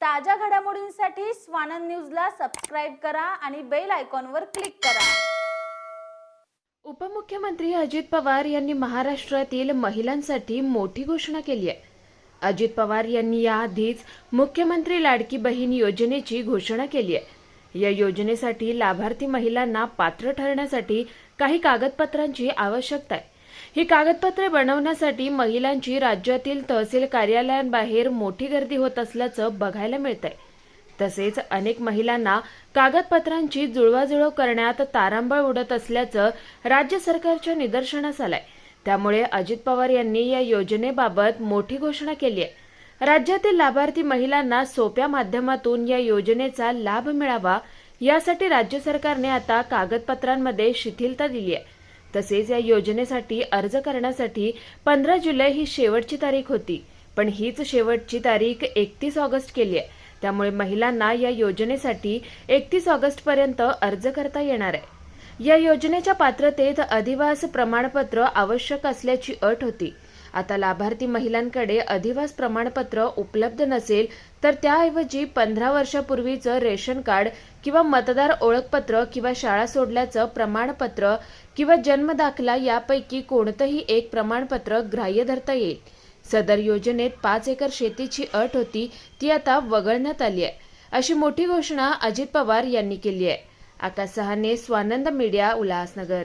ताज्या घडामोडींसाठी स्वानंद न्यूजला सबस्क्राईब करा आणि बेल आयकॉनवर क्लिक करा. उपमुख्यमंत्री अजित पवार यांनी महाराष्ट्रातील महिलांसाठी मोठी घोषणा केली आहे. अजित पवार यांनी याआधीच मुख्यमंत्री लाडकी बहीण योजनेची घोषणा केली आहे. या योजनेसाठी लाभार्थी महिलांना पात्र ठरण्यासाठी काही कागदपत्रांची आवश्यकता आहे. ही कागदपत्रे बनवण्यासाठी महिलांची राज्यातील तहसील कार्यालयांबाहेर मोठी गर्दी होत असल्याचं बघायला मिळतंय. तसेच अनेक महिलांना कागदपत्रांची जुळवाजुळव करण्यात तारांबळ उडत असल्याचं राज्य सरकारच्या निदर्शनास आलंय. त्यामुळे अजित पवार यांनी या योजनेबाबत मोठी घोषणा केली आहे. राज्यातील लाभार्थी महिलांना सोप्या माध्यमातून या योजनेचा लाभ मिळावा यासाठी राज्य सरकारने आता कागदपत्रांमध्ये शिथिलता दिली आहे. तसेच या योजनेसाठी अर्ज करण्यासाठी पंधरा जुलै ही शेवटची तारीख होती. पण हीच शेवटची तारीख एकतीस ऑगस्ट केली आहे. त्यामुळे महिलांना या योजनेसाठी एकतीस ऑगस्ट पर्यंत अर्ज करता येणार आहे. या योजनेच्या पात्रतेत अधिवास प्रमाणपत्र आवश्यक असल्याची अट होती. आता लाभार्थी महिलांकडे अधिवास प्रमाणपत्र उपलब्ध नसेल तर त्याऐवजी पंधरा वर्षापूर्वीचं रेशन कार्ड किंवा मतदार ओळखपत्र किंवा शाळा सोडल्याचं प्रमाणपत्र किंवा जन्मदाखला यापैकी कोणतंही एक प्रमाणपत्र ग्राह्य धरता येईल. सदर योजनेत पाच एकर शेतीची अट होती ती आता वगळण्यात आली आहे. अशी मोठी घोषणा अजित पवार यांनी केली आहे. Akash Sahane Swanand media Ulhasnagar.